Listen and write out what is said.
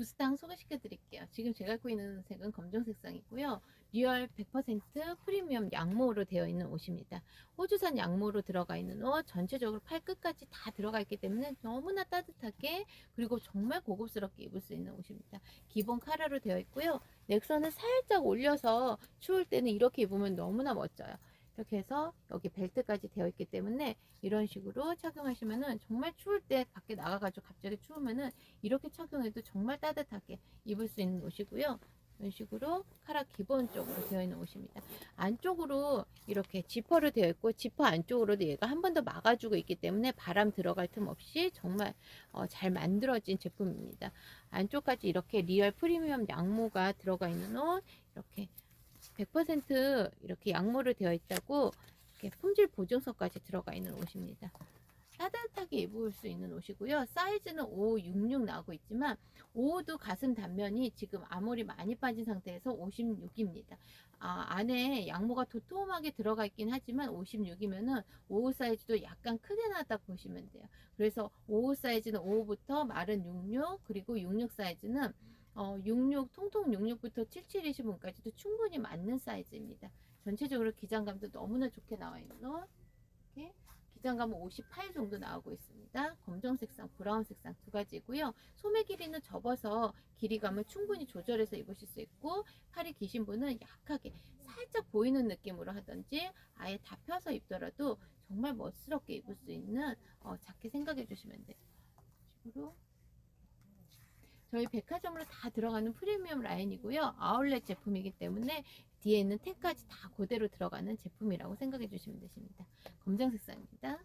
무스탕 소개시켜 드릴게요. 지금 제가 입고 있는 색은 검정 색상이고요. 리얼 100% 프리미엄 양모로 되어 있는 옷입니다. 호주산 양모로 들어가 있는 옷 전체적으로 팔 끝까지 다 들어가 있기 때문에 너무나 따뜻하게 그리고 정말 고급스럽게 입을 수 있는 옷입니다. 기본 카라로 되어 있고요. 넥선을 살짝 올려서 추울 때는 이렇게 입으면 너무나 멋져요. 이렇게 해서 여기 벨트까지 되어 있기 때문에 이런 식으로 착용하시면은 정말 추울 때 밖에 나가가지고 갑자기 추우면은 이렇게 착용해도 정말 따뜻하게 입을 수 있는 옷이고요. 이런 식으로 카라 기본적으로 되어 있는 옷입니다. 안쪽으로 이렇게 지퍼로 되어 있고 지퍼 안쪽으로도 얘가 한 번 더 막아주고 있기 때문에 바람 들어갈 틈 없이 정말 어, 잘 만들어진 제품입니다. 안쪽까지 이렇게 리얼 프리미엄 양모가 들어가 있는 옷 이렇게 100% 이렇게 양모로 되어 있다고 이렇게 품질 보증서까지 들어가 있는 옷입니다. 따뜻하게 입을 수 있는 옷이고요. 사이즈는 5, 66 나오고 있지만 5도 가슴 단면이 지금 아무리 많이 빠진 상태에서 56입니다. 아, 안에 양모가 도톰하게 들어가 있긴 하지만 56이면은 55 사이즈도 약간 크게 나다 보시면 돼요. 그래서 55 사이즈는 55부터 마른 66 그리고 66 사이즈는 어, 66 통통 66부터 7725까지도 충분히 맞는 사이즈입니다. 전체적으로 기장감도 너무나 좋게 나와 있는 옷. 이렇게 기장감은 58 정도 나오고 있습니다. 검정 색상, 브라운 색상 두 가지고요. 소매 길이는 접어서 길이감을 충분히 조절해서 입으실 수 있고 팔이 기신 분은 약하게 살짝 보이는 느낌으로 하든지 아예 다 펴서 입더라도 정말 멋스럽게 입을 수 있는 어, 자켓 생각해 주시면 돼요. 식으로 저희 백화점으로 다 들어가는 프리미엄 라인이고요. 아울렛 제품이기 때문에 뒤에 있는 택까지 다 그대로 들어가는 제품이라고 생각해 주시면 되십니다. 검정 색상입니다.